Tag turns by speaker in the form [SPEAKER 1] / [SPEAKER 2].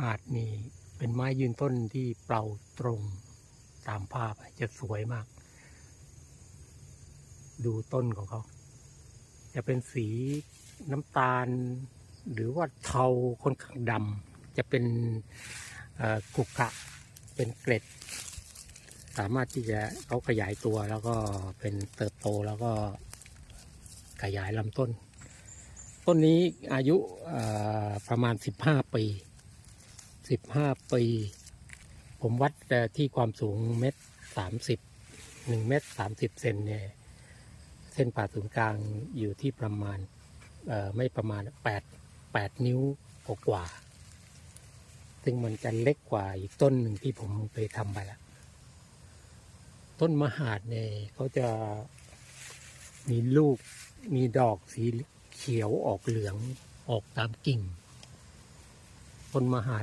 [SPEAKER 1] อาจนี่เป็นไม้ยืนต้นที่เปล่าตรงตามภาพจะสวยมาก ดูต้นของเขา จะเป็นสีน้ำตาล หรือว่าเทาค่อนข้างดำจะเป็นกุกกะเป็นเกล็ด สามารถที่จะเขาขยายตัวแล้วก็เป็นเติบโตแล้วก็ขยายลำต้น ต้นนี้อายุเอ่อประมาณ 15 ปี 15ปี ผมวัดที่ความสูงเมตรสามสิบหนึ่งเมตรสามสิบเซนเนี่ยเส้นผ่าศูนย์กลางอยู่ที่ประมาณไม่ประมาณแปดแปดนิ้วกว่า ซึ่งมันจะเล็กกว่าอีกต้นหนึ่งที่ผมไปทำไปล้วต้นมหาดเนี่ยเขาจะมีลูกมีดอกสีเขียวออกเหลืองออกตามกิ่งต้นมหาด